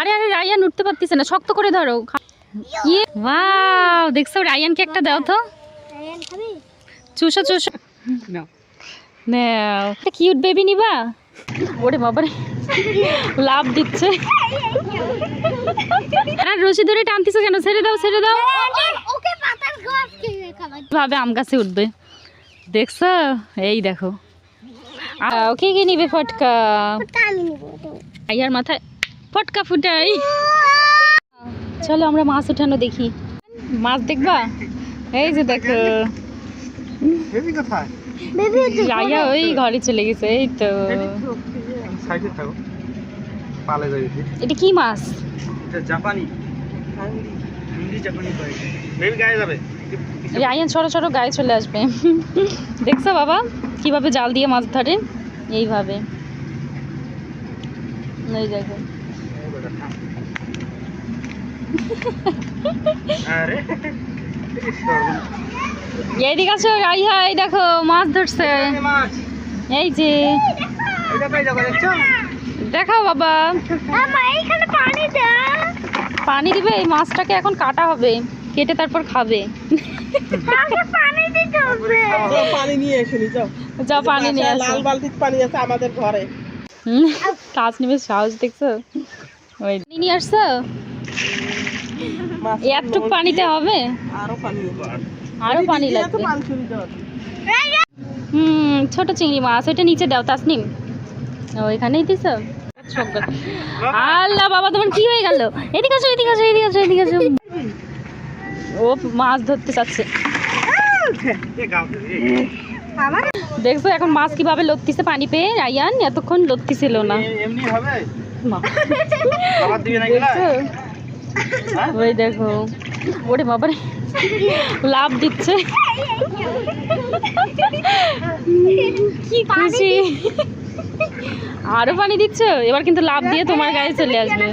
আরে আরে রায়ান উঠতে পারতেছে না শক্ত করে ধরো। ইয়ে ওয়াও দেখছ রায়ানকে একটা দাও তো। চুষো চুষো। নাও। একটা কিউট বেবি নিবা? ওরে বাবারে লাভ দিচ্ছে। আর রশি ধরে টানতেছো কেন? ছেড়ে দাও ছেড়ে দাও। ওকে পাতার গাছ খেয়ে খাবার ভাবে আম গাছে উঠবে। দেখছ? এই দেখো। ওকে কে নিবে ফটকা। ওটা আমি নেব। আইয়ার মাথায় ফটকা ফুটাই। চলো আমরা মাছ উঠানো দেখি। মাছ দেখবা? এই যে দেখো। রাইয়া ওই ঘরে চলে গেছে এই তো। সাইডে থাকো। পালে যাই এটা কি মাছ? জাপানি। রায়ান ছোট ছোট গায়ে চলে আসবে। দেখছ বাবা? কীভাবে জাল দিয়ে মাছ ধরে? এইভাবে। দেখো আরে এইদিকে আছো রাইয়া এই দেখো মাছ ধরছে। এই যে দেখাও বাবা। পানি দিবে এই মাছটাকে এখন কাটা হবে। কেটে তারপর খাবে। আগে পানি দিতে হবে যাও পানি নিয়ে এসে যা পানি নিয়ে আসো। বালতির পানি আছে আমাদের ঘরে। কাজ নিবে সাহস দেখছ? ওই নিয়ে আসছো? মাছ একটুক পানিতে হবে? আরও পানি আরও পানি লাগবে। পানি ছুরি দাও হুম ছোট চিংড়ি মাছ ওইটা নিচে দাও তাসনিম। ওইখানেই দিছ? আল্লাহ বাবা তোমার কি হয়ে গেল? এদিকে আসো এদিকে আসো এদিকে আসো এদিকে আসো। ও মাছ ধরতে চাচ্ছে। দেখছ এখন মাছ কীভাবে লড়তিছে পানি পেয়ে? রায়ান এতক্ষণ লড়তিছিল না। এমনি হবে? ওই দেখো। ওরে বাবারে। লাভ দিচ্ছে। আরও পানি দিচ্ছ? এবার কিন্তু লাভ দিয়ে তোমার গায়ে চলে আসবে।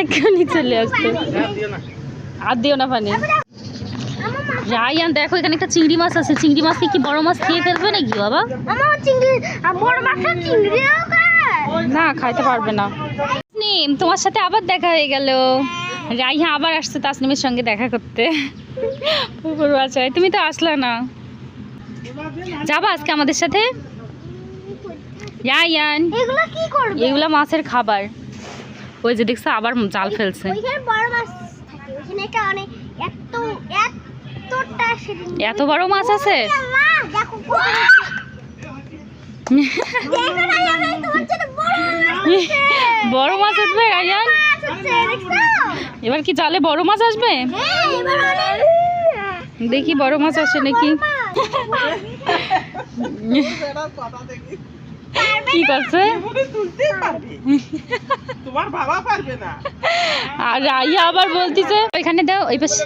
এক্ষুনি চলে আসবে। আর দিও না পানি। রায়ান, দেখো, এখানে একটা চিংড়ি মাছ আছে। চিংড়ি মাছকে কি বড় মাছ খেয়ে ফেলবে নাকি বাবা? চিংড়ি বড় মাছের চিংড়িও খায় না খাইতে পারবে না। তাসনিম তোমার সাথে আবার দেখা হয়ে গেল। রাইহা আবার আসছে তাসনিমের সঙ্গে দেখা করতে। পুকুর বাচ্চায় তুমি তো আসলা না। যাবা আজকে আমাদের সাথে? রায়ান এগুলো এগুলা মাছের খাবার। ওই যে দেখছ আবার জাল ফেলছে। ওইখানে বড় মাছ থাকে। ওইখানে একটা অনেক এত এতটা সেদিন এত বড় মাছ আছে মা দেখো কত দেখো না আমি তোমার জন্য বড় মাছ উঠবে দেখছ? এবার কি জালে বড় মাছ আসবে? দেখি বড় মাছ আসে নাকি। কি করছে? আর রাইয়া আবার বলতিছে ওইখানে দাও ওই পাশে।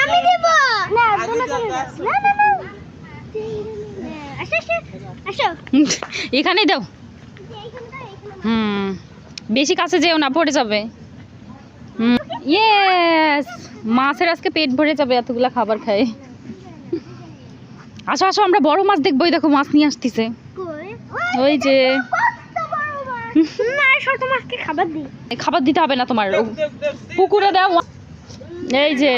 আমি না। না। না না এখানেই দাও। এইখানে দাও, এইখানে দাও। হুম। বেশি কাছে যেও না পড়ে যাবে। হুম। ইয়েস মাছের আজকে পেট ভরে যাবে এতগুলা খাবার খায়। আসো আসো আমরা বড় মাছ দেখব ওই দেখো মাছ নিয়ে আসতেছে। ওই যে। কত বড় মাছ। না ছোট মাছকে খাবার দিতে হবে না তোমার। পুকুরে দাও। এই যে।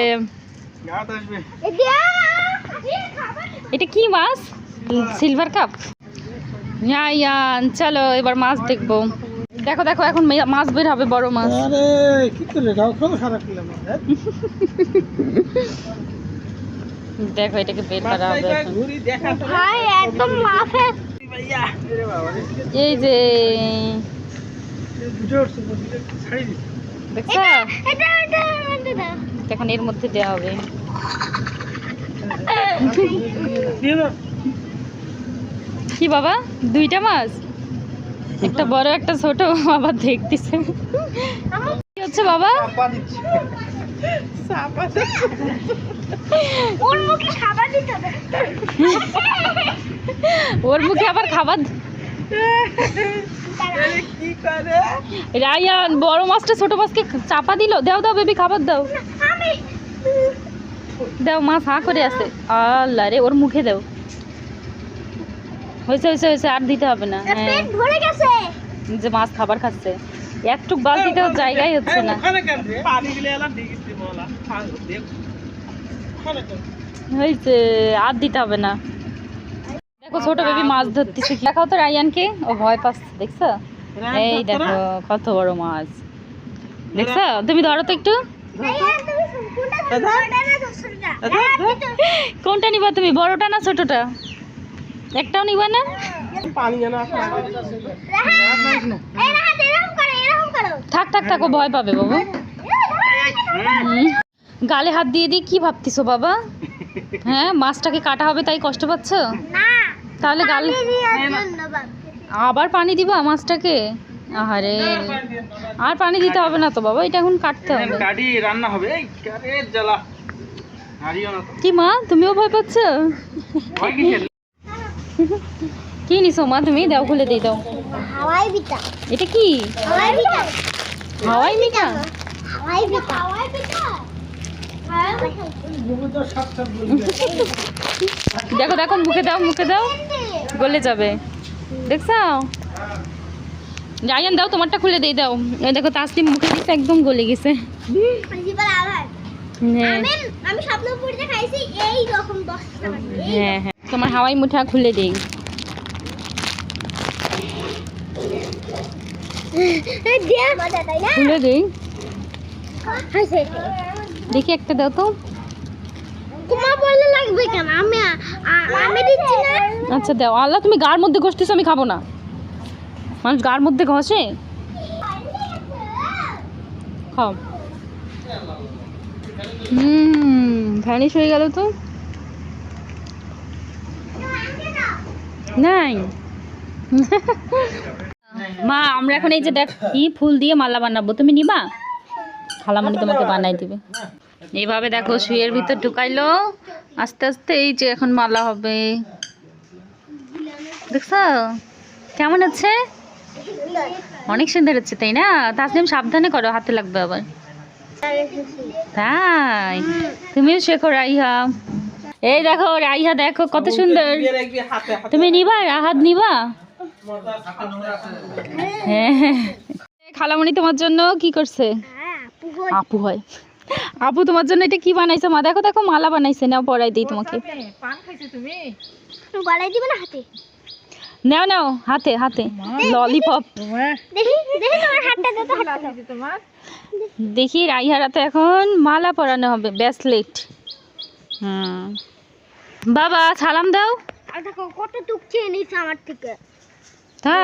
এটা কি মাছ? সিলভার কাপ ইয়ান চলো এবার মাছ দেখব। দেখো দেখো এখন মাছ বের হবে বড় মাছ। আরে কি করে রাও কত খারাপ লাগল হ্যাঁ? দেখো এটাকে বের করা হবে এই যে। এখন এর মধ্যে দেওয়া হবে। কি বাবা দুইটা মাছ? একটা বড় একটা ছোট আবার দেখতেছে। কি হচ্ছে বাবা? চাপা ওর মুখে খাবার দিতে হবে। ওর মুখে আবার খাবার? আরে কি রায়ান বড় মাছটা ছোট মাছকে চাপা দিল? দাও দাও বেবি খাবার দাও। আমি দাও মাছ হাঁ করে আছে। আল্লাহ রে ওর মুখে দাও। হয়েছে হয়েছে হয়েছে আর দিতে হবে না। হ্যাঁ পেট ভরে গেছে। যে মাছ খাবার খাচ্ছে। একটুক বালতিতেও জায়গাই হচ্ছে না। ওখানে কেন রে? পানি দিলে এলাম ঠিক বলা হ্যাঁ, দেখ। ওখানে কেন? হয়েছে আর দিতে হবে না। দেখো ছোট বেবি মাছ ধরতেছে দেখাও তো রায়ানকে। ও ভয় পাচ্ছে দেখছ? এই দেখো কত বড় মাছ। দেখছ? তুমি ধরো তো একটু। কোনটা নিবা তুমি বড়টা না ছোটটা? একটাও নিবা না? পানি থাক থাক থাক ভয় পাবে বাবু। গালে হাত দিয়ে দিয়ে কি ভাবতিছো বাবা? হ্যাঁ মাছটাকে কাটা হবে তাই কষ্ট পাচ্ছ? না তাহলে গাল আবার পানি দিবা মাছটাকে? আহারে আর পানি দিতে হবে না তো বাবা এটা এখন কাটতে হবে। রান্না হবে। আরে কি মা তুমিও ভয় পাচ্ছ? কি নিছো মা তুমি? দাও খুলে দিয়ে দাও। হাওয়াই বিটা এটা কি? হাওয়াই বিটা হাওয়াই মিঠা হাওয়াই বিটা হাওয়াই বিটা দেখো দেখো মুখে দাও মুখে দাও। গলে যাবে। দেখছ জায়ান দাও তোমারটা খুলে দিয়ে দাও। দেখো তাসলিম মুখে দিচ্ছে একদম গলে গেছে। আমি আমি স্বপ্নপুরিতে খাইছি এই রকম দশ টাকা হ্যাঁ হ্যাঁ। তোমার হাওয়াই মুঠা খুলে দেই। খুলে দেই। দেখি একটা দাও তো। তোমার বললে লাগবে কেন? আমি আমি দিচ্ছি না। আচ্ছা দাও। আল্লাহ তুমি গার মধ্যে ঘষতেছো আমি খাব না। মানুষ গার মধ্যে ঘষে? খাও। হুম, ভ্যানিশ হয়ে গেল তো? নাই। মা, আমরা এখন এই যে দেখ, কি ফুল দিয়ে মালা বানাবো? তুমি নিবা? খালামণি তোমাকে বানাই দিবে। এইভাবে দেখো, শুয়ের ভিতর ঢুকাইলো। আস্তে আস্তে এই যে এখন মালা হবে। দেখছ? কেমন আছে? অনেক সুন্দর হচ্ছে, তাই না? তাসলিম সাবধানে করো, হাতে লাগবে আবার। তাই? তুমিও শেখো রাইহা। এই দেখো রাইহা দেখো কত সুন্দর। হাতে হাতে। তুমি নিবা রাহাত নিবা? হ্যাঁ খালামণি তোমার জন্য কি করছে? হ্যাঁ আপু হয়। আপু তোমার জন্য এটা কি বানাইছে? মা দেখো দেখো মালা বানাইছে। না পরাই দিই তোমাকে। গলায় দিবে না হাতে? নাও নাও হাতে হাতে ললিপপ দেখি দেখি তোমার হাতটা তো দাও। রাইহারাতে এখন মালা পরানো হবে ব্যাসলেট হুম বাবা সালাম দাও আর কত টুক চেয়ে নিয়েছে আমার থেকে তা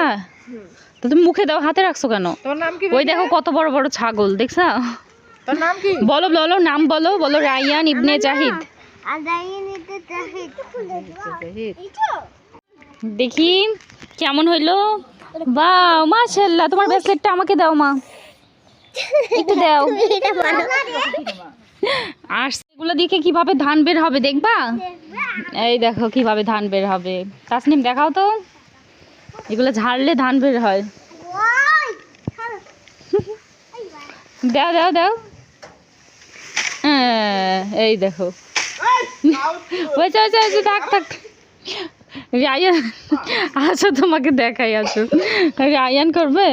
তো তুমি মুখে দাও হাতে রাখছো কেন তোর নাম কি ওই দেখো কত বড় বড় ছাগল দেখছা তোর নাম কি বলো বলো নাম বলো বলো রাইয়ান ইবনে জাহিদ আর দেখি কেমন হইল? বাহ মাশাআল্লাহ তোমার ব্রেসলেটটা আমাকে দাও মা। একটু দাও। আর সেগুলো দেখে কীভাবে ধান বের হবে দেখবা? এই দেখো কীভাবে ধান বের হবে। তাসনিম দেখাও তো। এগুলো ঝাড়লে ধান বের হয়। দাও দাও দাও। হ্যাঁ, এই দেখো। থাক থাক। রায়ান আসো তোমাকে দেখাই আসো রায়ান করবে?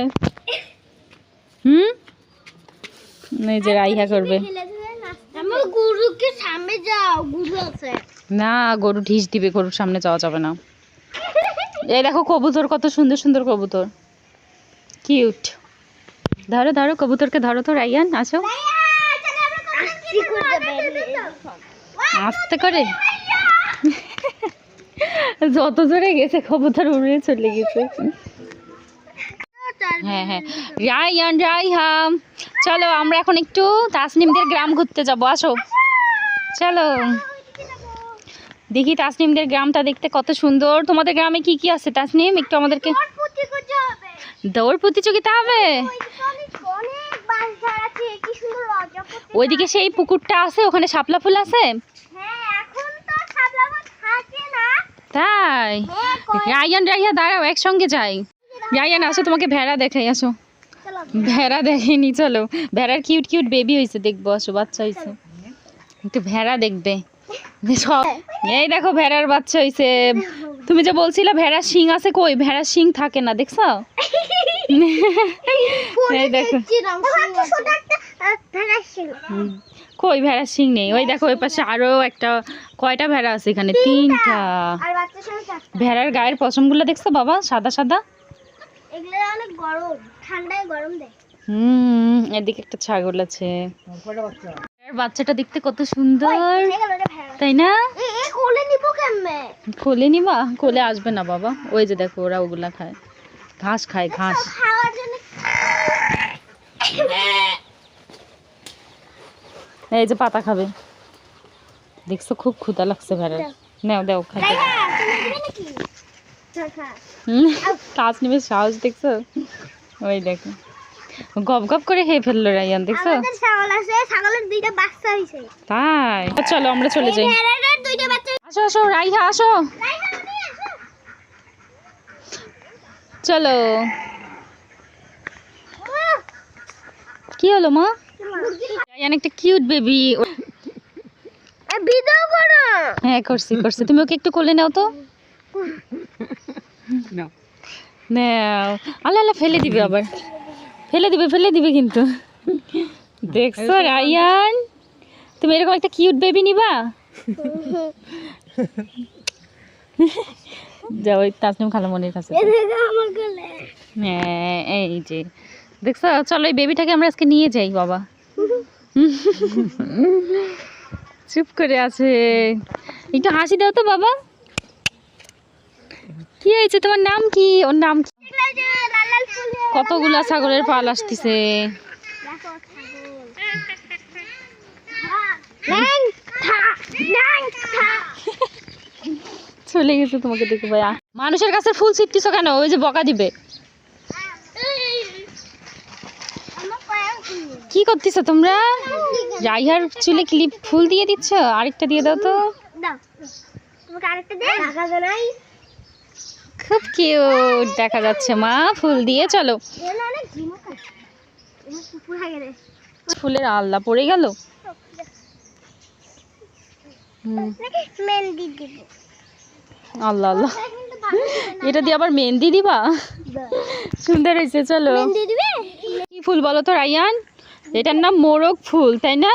হুম? এই যে রাইহা করবে। আমার সামনে যাও গুরু আছে। না গরু ঢিস দিবে গরুর সামনে যাওয়া যাবে না। এই দেখো কবুতর কত সুন্দর সুন্দর কবুতর। কিউট। ধরো ধরো কবুতরকে ধরো তো রাইয়ান আসো। আস্তে করে? যত জোরে গেছে কবুতর উড়ে চলে গেছে। হ্যাঁ হ্যাঁ। রাইয়ান রাইহাম চলো আমরা এখন একটু তাসনিমদের গ্রাম ঘুরতে যাব। আসো। চলো। দেখি তাসনিমদের গ্রামটা দেখতে কত সুন্দর। তোমাদের গ্রামে কি কি আছে তাসনিম? একটু আমাদেরকে দৌড় প্রতিযোগিতা হবে? ওইদিকে সেই পুকুরটা আছে ওখানে শাপলা ফুল আছে? হ্যাঁ এখন তো না তাই? হ্যাঁ রায়ান রাইয়া দাঁড়াও একসঙ্গে যাই। রায়ান আসো তোমাকে ভেড়া দেখাই আসো। ভেড়া দেখেনি চলো। ভেড়ার কিউট কিউট বেবি হয়েছে দেখব আসো বাচ্চা হয়েছে একটু ভেড়া দেখবে। সব এই দেখো ভেড়ার বাচ্চা হইছে। তুমি যে বলছিলে ভেড়ার শিং আছে কই? ভেড়ার শিং থাকে না দেখছ? এই দেখো। কই ভেড়ার শিং নেই। ওই দেখো ওই পাশে আরও একটা কয়টা ভেড়া আছে এখানে? তিনটা। ভেড়ার গায়ের পশমগুলো দেখছ বাবা? সাদা সাদা? এগুলো অনেক গরম ঠান্ডায় গরম দেয়। হুম এদিকে একটা ছাগল আছে। বাচ্চাটা দেখতে কত সুন্দর তাই না? এ এ কোলে নিব কেমনে? কোলে নিবা? কোলে আসবে না বাবা। ওই যে দেখো ওরা ওগুলা খায়। ঘাস খায় ঘাস। খাওয়ার জন্য এই যে পাতা খাবে। দেখছ খুব ক্ষুদা লাগছে ভেড়ার নেও দেও খাই হ্যাঁ হ্যাঁ। হুম, কাজ নেবে সাহস দেখছ? ওই দেখো। গপ গপ করে খেয়ে ফেলল রাইয়ান দেখছ? তাই। চলো আমরা চলে যাই। আসো আসো রাইহা আসো। চলো। কি হলো মা? একটা কিউট বেবি ভিডিও করো। হ্যাঁ করছি করছি। তুমি ওকে একটু কোলে নাও তো। নাও। নাও। আল্লাহ আল্লাহ ফেলে দিবে আবার। ফেলে দিবে ফেলে দিবে কিন্তু। দেখছ রায়ান? তুমি এরকম একটা কিউট বেবি নিবা? যাও ওই তাসনিম খালামনির কাছে। হ্যাঁ এই যে। দেখছ চলো এই বেবিটাকে আমরা আজকে নিয়ে যাই বাবা। চুপ করে আছে। একটু হাসি দাও তো বাবা। কি হয়েছে? তোমার নাম কি? ওর নাম কি? কতগুলা ছাগলের পাল আসতেছে? চলে গেছে তোমাকে দেখে ভাইয়া। মানুষের কাছে ফুল ছিটকিছো কেন? ওই যে বকা দিবে। কি করতেছো তোমরা? রাইহার চুলে ক্লিপ ফুল দিয়ে দিচ্ছ? আরেকটা দিয়ে দাও তো। খুব কিউট দেখা যাচ্ছে মা ফুল দিয়ে চলো। হয়ে ফুলের আল্লাহ পড়ে গেল। হুম, মেহেন্দি দিব। আল্লাহ আল্লাহ। এটা দিয়ে আবার মেহেন্দি দিবা? সুন্দর হয়েছে চলো। কি ফুল বলো তো রায়ান? এটার নাম মোরগ ফুল তাই না?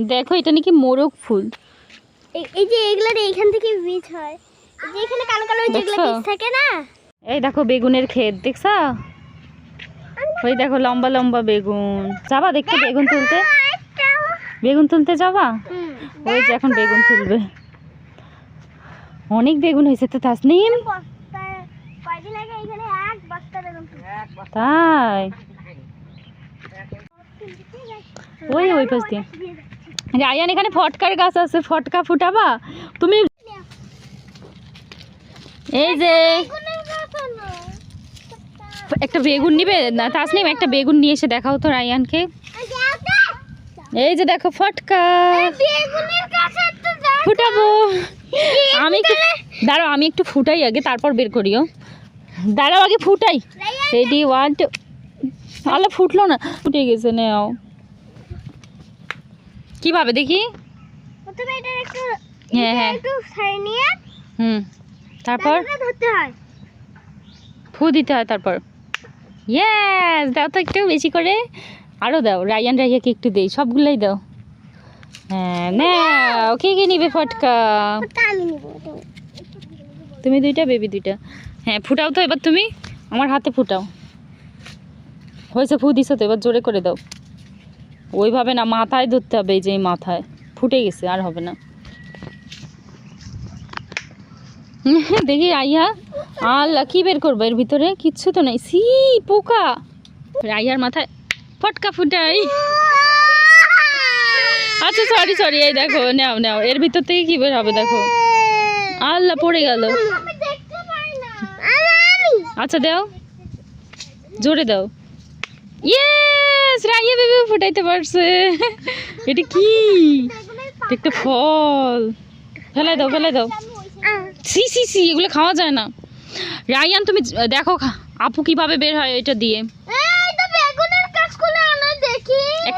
দেখো এটা নাকি মোরগ ফুল। এই- যে এগুলো এইখান থেকে বীজ হয়। এখানে কালো কালো যেগুলো দেখছ? বীজ থাকে না? এই দেখো বেগুনের ক্ষেত দেখছা? ওই দেখো লম্বা লম্বা বেগুন। যাবা দেখতে বেগুন তুলতে? বেগুন তুলতে যাবা? ওই যে এখন বেগুন তুলবে। অনেক বেগুন হয়েছে তো তাসনিম। বস্তায় কয়দিন আগে এখানে এক বস্তা বেগুন তুলছি। তাই? ওই ওই পাশ দিয়ে। রায়ান এখানে ফটকার গাছ আছে ফটকা ফুটাবা? তুমি এই যে। একটা বেগুন নিবে? না তাসনিম একটা বেগুন নিয়ে এসে দেখাও তো রায়ানকে। এই যে দেখো ফটকা। ফুটাবো। আমি একটু দাঁড়াও আমি একটু ফুটাই আগে তারপর বের করিও। দাঁড়াও আগে ফুটাই। রেডি ওয়ান টু আল্লাহ ফুটলো না। ফুটে গেছে নেও। কীভাবে দেখি? হ্যাঁ হ্যাঁ। হুম। তারপর? তারপরে ফু দিতে হয় তারপর। ইয়েস দাও তো একটু বেশি করে। আরও দাও। রায়ান রাইয়াকে একটু দেই। সবগুলোই দাও। হ্যাঁ নাও, কে কে নিবে ফটকা? তুমি দুইটা, বেবি দুইটা। হ্যাঁ ফুটাও তো এবার তুমি। আমার হাতে ফুটাও। হয়েছে, ফু দিছো তো, এবার জোরে করে দাও। ওইভাবে না, মাথায় ধরতে হবে এই যে মাথায়। ফুটে গেছে, আর হবে না। দেখি রাইয়া আল্লাহ, কি বের করব এর ভিতরে? কিচ্ছু তো নাই। সি, পোকা। রাইয়ার মাথায় ফটকা ফুটাই। আচ্ছা সরি সরি এই দেখো, নাও নাও, এর ভিতর থেকে কি বের হবে, দেখো। আল্লাহ, পড়ে গেল। আচ্ছা দাও। জোরে দাও। ইয়েস রাইয়া বেবি ফুটাইতে পারছে। এটা কি? একটা ফল। ফেলাই দাও ফেলাই দাও। সি সি সি এগুলো খাওয়া যায় না। রায়ান তুমি, দেখো আপু কীভাবে বের হয় এটা দিয়ে।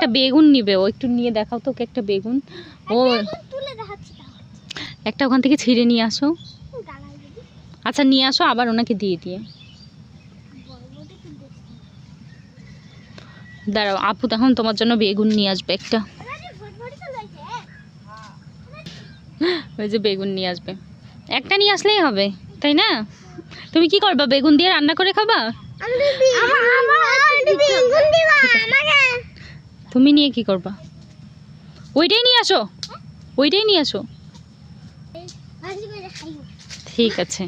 একটা বেগুন নিবে ও একটু নিয়ে দেখাও তো ওকে একটা বেগুন। ও একটা ওখান থেকে ছিঁড়ে নিয়ে আসো। আচ্ছা নিয়ে আসো আবার ওনাকে দিয়ে দিয়ে। দাঁড়াও আপু তখন তোমার জন্য বেগুন নিয়ে আসবে একটা। ওই যে বেগুন নিয়ে আসবে। একটা নিয়ে আসলেই হবে তাই না? তুমি কি করবা বেগুন দিয়ে রান্না করে খাবা? তুমি নিয়ে কি করবা? ওইটাই নিয়ে আসো। ওইটাই নিয়ে আসো। ঠিক আছে।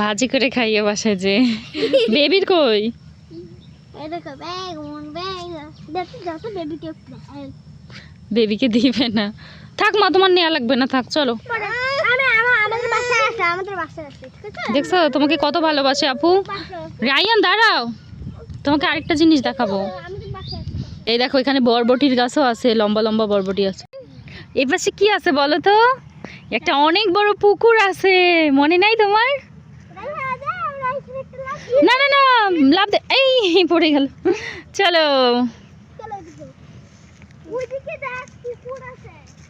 ভাজি করে খাইয়ে বাসায় যে বেবির কই? বেবিকে দিবে না। থাক মা তোমার নেওয়া লাগবে না থাক চলো। দেখছ তোমাকে কত ভালোবাসে আপু। রায়ান দাঁড়াও। তোমাকে আরেকটা জিনিস দেখাবো। এই দেখো, এখানে বরবটির গাছও আছে, লম্বা লম্বা বরবটি আছে। এই পাশে কি আছে বলো তো? একটা অনেক বড় পুকুর আছে, মনে নাই তোমার? না না না, লাভ এই, পড়ে গেল। চলো।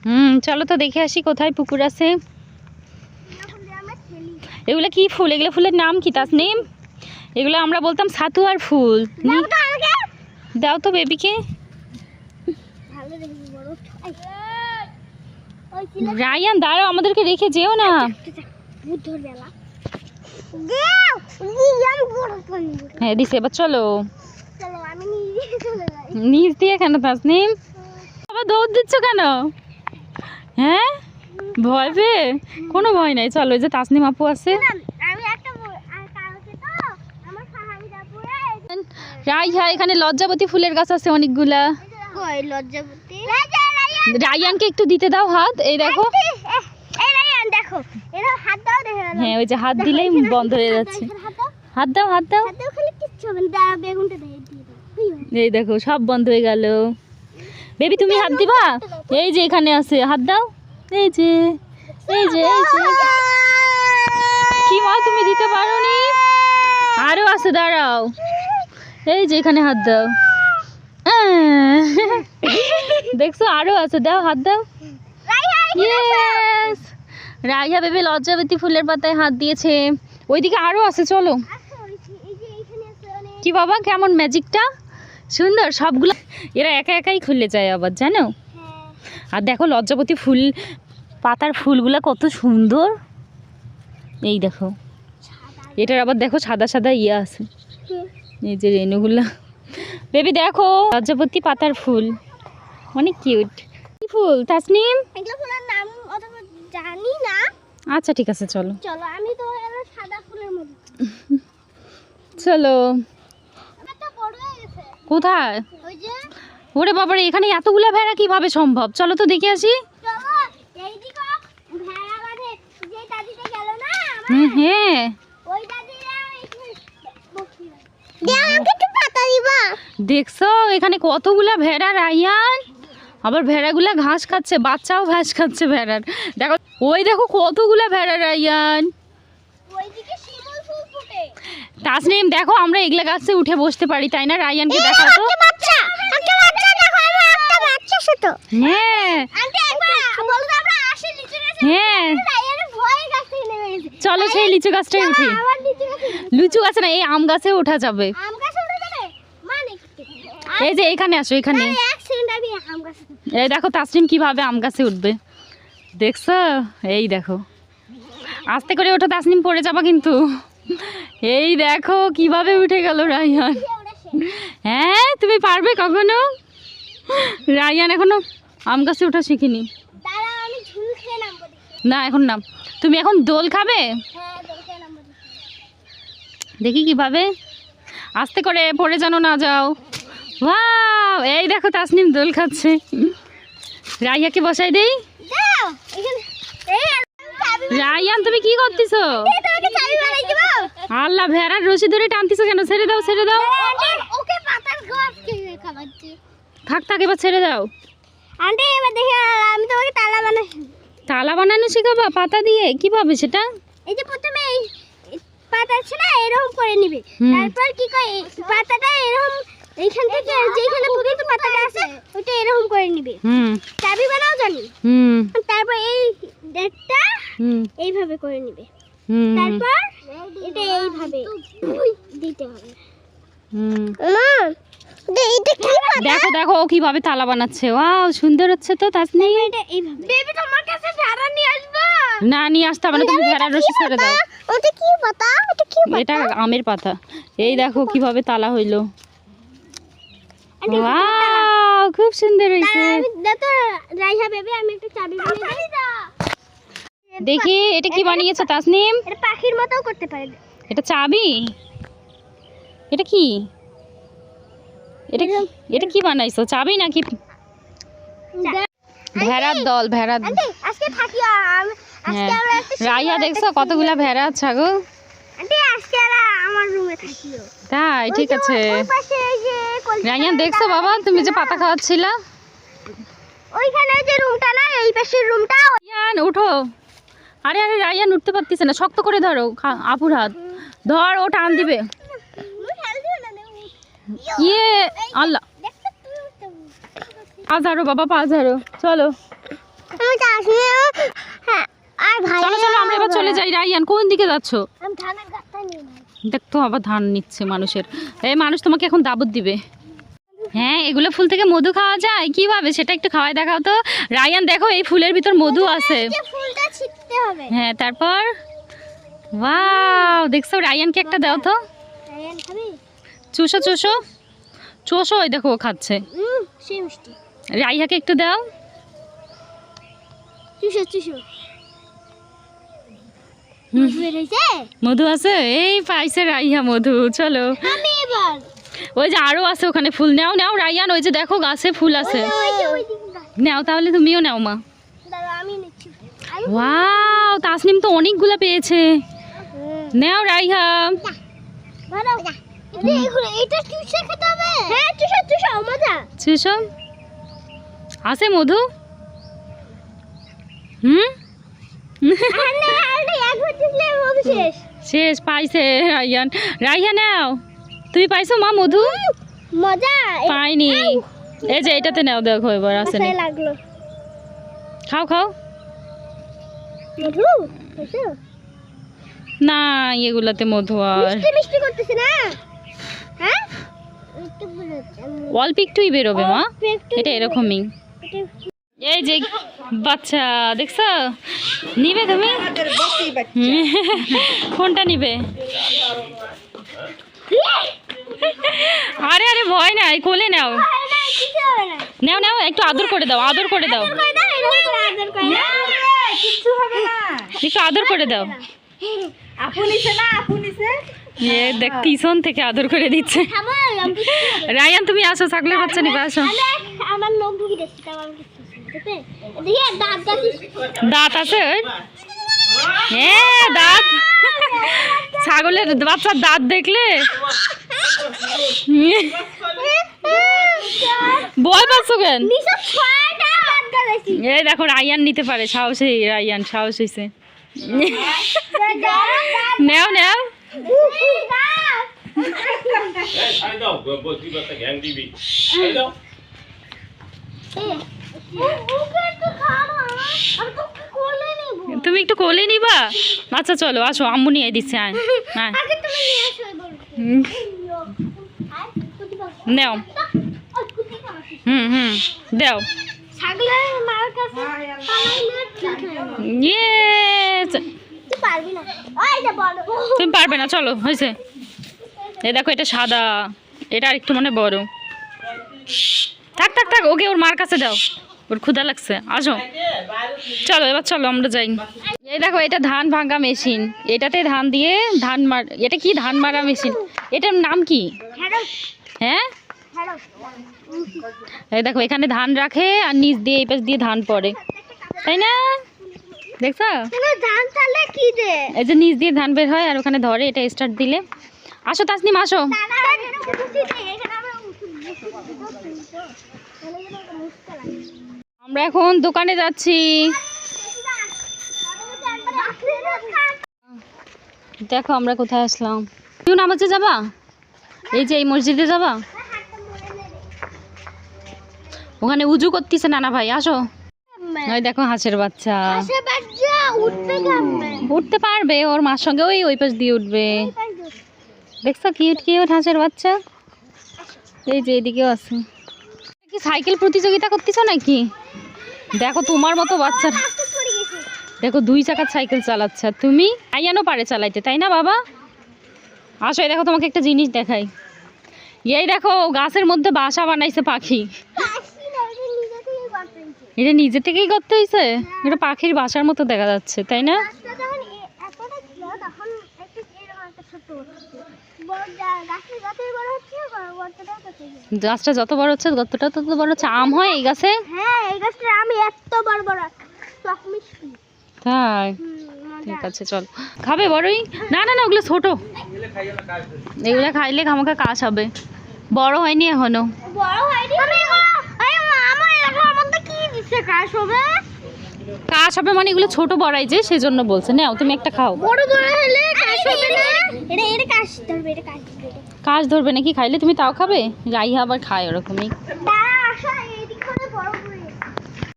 হুম, চলো তো দেখে আসি কোথায় পুকুর আছে। এগুলো কি ফুল? এগুলো ফুলের নাম কি? তাস নেম এগুলো আমরা বলতাম সাতুয়ার ফুল। দাও তো বেবিকে। রায়ান দাঁড়াও আমাদেরকে রেখে যেও না। নিয়াম বড় কোন হ্যাঁ দিছে এবার চলো। নিচ দিয়ে কেন তাসনিম? আবার দৌড় দিচ্ছ কেন? হ্যাঁ? ভয় পেয়ে? কোনো ভয় নাই। চলো যে তাসনিম আপু আছে আমি একটা ব- আর কালকে তো আমার ফাহামিদা পুরে রাইহা এখানে লজ্জাবতী ফুলের গাছ আছে অনেকগুলা। রায়ানকে একটু দিতে দাও হাত এই দেখো। হ্যাঁ ওই যে হাত দিলেই বন্ধ হয়ে যাচ্ছে। হাত দাও। হাত দাও এই দেখো। সব বন্ধ হয়ে গেল। বেবি তুমি হাত দিবা? এই যে এখানে আছে হাত দাও। এই যে এই যে এই যে কি মা তুমি দিতে পারো নি আরও আছে দাঁড়াও। এই যে এখানে হাত দাও। আহ, দেখছ আরও আছে। দাও হাত দাও! রাইহা বেবি লজ্জাবতী ফুলের পাতায় হাত দিয়েছে। ওইদিকে আরও আছে চলো। কি বাবা কেমন ম্যাজিকটা? সুন্দর সবগুলো এরা একা একাই খুলে যায় আবার জানো? হ্যাঁ আর দেখো লজ্জাপতি ফুল পাতার ফুলগুলো কত সুন্দর। এই দেখো। এটার আবার দেখো সাদা সাদা ইয়ে আছে। এই যে রেণুগুলা। বেবি দেখো লজ্জাপতি পাতার ফুল। অনেক কিউট। কি ফুল তাসনিম? এগুলো ফুলের নাম জানি না। আচ্ছা ঠিক আছে চলো। চলো আমি তো সাদা ফুলের মধ্যে। চলো। হয়ে কোথায়? ওই যে। ওরে বাবারে এখানে এতগুলা ভেড়া কীভাবে সম্ভব? চলো তো দেখে আসি। হ্যাঁ ওই দাদিরা এখানে বসে দে আমাকে একটু পাতা দিবা দেখছ এখানে কতগুলা ভেড়া রাইয়ান আবার ভেড়াগুলা ঘাস খাচ্ছে বাচ্চাও ঘাস খাচ্ছে ভেড়ার। দেখো ওই দেখো কতগুলা ভেড়া রাইয়ান তাসনিম দেখো আমরা এগুলা গাছে উঠে বসতে পারি তাই না রাইয়ানকে দেখো তো। হ্যাঁ। হ্যাঁ। চলো সেই লিচু গাছটাই উঠি। লিচু গাছে না এই আম গাছে ওঠা যাবে। এই যে এখানে আসো এখানে। এই দেখো তাসনিম কীভাবে আম গাছে উঠবে। দেখছ? এই দেখো। আস্তে করে ওঠো তাসনিম পড়ে যাবা কিন্তু। এই দেখো কীভাবে উঠে গেল উঠেছে। হ্যাঁ তুমি পারবে কখনো? রাইয়ান এখনও আম গাছে ওঠা শিখিনি দাঁড়াও আমি ঝুল খেয়ে নামবো দেখি না এখন না তুমি এখন দোল খাবে? হ্যাঁ দেখি কীভাবে। আস্তে করে পড়ে যেন না যাও। ওয়াও এই দেখো তাসনিম দোল খাচ্ছে। রাইয়াকে বসাই দেই। রাইয়ান তুমি কি করতেছো? আল্লাহ ভেড়ার রশি ধরে টানতেছো কেন? ছেড়ে দাও ছেড়ে দাও। খাওয়াচ্ছে থাক থাক এবার ছেড়ে দাও। আন্টি এবার দেখে আমি তোমাকে তালা বানাই। তালা বানানো শেখাবা পাতা দিয়ে? কীভাবে সেটা? এই যে প্রথমে এই পাতা আছে না এরকম করে নিবে। তারপর কি করে পাতাটা এরকম এইখান থেকে যেখানে তো পাতাটা আছে ওটা এরকম করে নিবে। হুম। চাবি বানাও জানি? হুম। তারপর এই ডেটটা হুম। এইভাবে করে নিবে। হুম। তারপর এটা এইভাবে দিতে হবে। হুম। দেখো দেখো ও কীভাবে তালা বানাচ্ছে। ওয়াও সুন্দর হচ্ছে তো তাসনি এটা এইভাবে। বেবি তোমার কাছে ভেড়া নিয়ে আসবা? না নিয়ে আসতে হবে না তুমি ভেড়ার রশি ছেড়ে দাও। ওটা কি পাতা? ওটা কি পাতা? এটা আমের পাতা। এই দেখো কীভাবে তালা হইল। ওয়াও খুব সুন্দর হয়েছে। আমি দেখো রাইহা বেবি আমি একটু চাবি বানিয়ে দাও। দেখি এটা কি বানিয়েছে তাসনিম? এটা পাখির মতো করতে পারে। এটা চাবি? এটা কি? এটা কি এটা কি বানাইছো? চাবি নাকি ভেড়ার দল ভেড়ার আজকে থাকি আজকে হ্যাঁ। আমরা রাইয়া দেখছ কতগুলা ভেড়া ছাগল আজকে আমার রুমে থাকিও। তাই ঠিক আছে। রাইয়া দেখছ বাবা তুমি যে পাতা খাওয়াচ্ছিলা? ওইখানে যে রুমটা না এই পাশের রুমটা রায়ান উঠো। আরে আরে রায়ান উঠতে পারতিস না। শক্ত করে ধরো আপুর হাত। ধর ও টান দিবে। ইয়ে আল্লাহ। পা ঝাড়ো বাবা পা ঝাড়ো চলো। হ্যাঁ আর চলো চলো আমরা এবার চলে যাই। রায়ান কোন দিকে যাচ্ছো? দেখতো আবার ধান নিচ্ছে মানুষের। এই মানুষ তোমাকে এখন দাবত দিবে। হ্যাঁ এগুলো ফুল থেকে মধু খাওয়া যায়? কীভাবে সেটা একটু খাওয়াই দেখাও তো। রায়ান দেখো এই ফুলের ভিতর মধু আছে। হ্যাঁ তারপর? ওয়াও দেখছ রায়ানকে একটা দাও তো। রায়ান খাবি? চুষো চুষো? চুষো ওই দেখো ও খাচ্ছে। রাইহাকে একটু দাও। চুষো চুষো। মধু আছে? এই পাইছে রাইহা মধু চলো। ওই যে আরও আছে ওখানে ফুল। নাও নাও রাইয়ান ওই যে দেখো গাছে ফুল আছে। নাও তাহলে তুমিও নাও মা। ওয়াও তাসনিম তো অনেকগুলো পেয়েছে। নাও রাইহা। এটা চুষে খেতে হবে? হ্যাঁ চুষো চুষো মজা। চুষো। আছে মধু? হুম? শেষ। পাইছে রাইয়ান রাইহা নাও। তুমি পাইছো মা মধু? মজা। পাইনি। এই যে এটাতে নাও দেখো এবার আছে লাগল। খাও খাও। মধু? না এগুলাতে মধু আর। মিষ্টি করতেছে না? হ্যাঁ অল্প একটুই বেরোবে মা এটা এরকমই এই যে বাচ্চা দেখছ নিবে তুমি। কোনটা নিবে আরে আরে ভয় নাই কোলে নাও নাও নাও একটু আদর করে দাও আদর করে দাও একটু আদর করে দাও এ দেখ পিছন থেকে আদর করে দিচ্ছে। রায়ান তুমি আসো ছাগলের বাচ্চা নিবে আসো। দাঁত আছে? হ্যাঁ দাঁত। ছাগলের বাচ্চার দাঁত দেখলে? ভয় পাচ্ছ কেন? এই দেখো রায়ান নিতে পারে। সাহসী রায়ান সাহস হয়েছে নেও নেও। তুমি একটু কোলে নিবা? আচ্ছা চলো আসো আম্মু নিয়ে দিচ্ছে আয় নেও। হুম হুম দেও। ইয়ে পারবি না। ওই যে বড়। তুমি পারবে না চলো হয়েছে। এই দেখো এটা সাদা। এটা আর একটু মনে বড়। থাক থাক থাক ওকে ওর মার কাছে দাও। ওর ক্ষুধা লাগছে। আসো। চলো এবার চলো আমরা যাই। এই দেখো এটা ধান ভাঙা মেশিন। এটাতে ধান দিয়ে ধান মার এটা কি? ধান মারা মেশিন। এটার নাম কি? হ্যাঁ? এই দেখো এখানে ধান রাখে আর নিচ দিয়ে এই পাশ দিয়ে ধান পড়ে। তাই না? দেখছ? তুমি ধান চালে কি দে? এই যে নিচ দিয়ে ধান বের হয় আর ওখানে ধরে এটা স্টার্ট দিলে। আসো তাসনিম আসো। আমরা এখন দোকানে যাচ্ছি। দেখো আমরা কোথায় আসলাম। কেউ নামাজে যাবা? এই যে এই মসজিদে যাবা? ওখানে উজু করতেছে নানা ভাই আসো। ওই দেখো হাঁসের বাচ্চা। উঠতে পারবে ওর মার সঙ্গে ওই ওই পাশ দিয়ে উঠবে। দেখছ কিউট কিউট হাঁসের বাচ্চা? এই যে এদিকেও আছে। কি সাইকেল প্রতিযোগিতা করতেছো নাকি? দেখো তোমার মতো বাচ্চা। দেখো দুই চাকার সাইকেল চালাচ্ছে। তুমি? আইয়ানো পারে চালাইতে তাই না বাবা? আসো দেখো তোমাকে একটা জিনিস দেখাই। এই দেখো গাছের মধ্যে বাসা বানাইছে পাখি আসি না এটা নিজে থেকেই করতে হয়েছে এটা নিজে থেকেই করতে হয়েছে এটা পাখির বাসার মতো দেখা যাচ্ছে তাই না? গাছটা যত বড় হচ্ছে ততটা তত বড় হচ্ছে। আম হয় এই গাছে? হ্যাঁ এই গাছটা আমি এত বড় বড়। তাই? ঠিক আছে চল। খাবে বড়ই? না না না ওগুলো ছোট। এগুলো খাইলে আমাকে কাজ হবে। বড় হয়নি এখনও। বড় হয়নি আমি এগুলো আরে মা আমার এগুলোর মধ্যে কি দিচ্ছে কাশ হবে মানে এগুলো ছোট বড়াই যে সেজন্য বলছে। নাও তুমি একটা খাও। বড় বড় হলে কাশ হবে না? এটা এটা কাশ ধরবে এটা কাশ ধরবে। কাশ ধরবে নাকি? খাইলে তুমি তাও খাবে? রাইহা আবার খায় ওরকমই।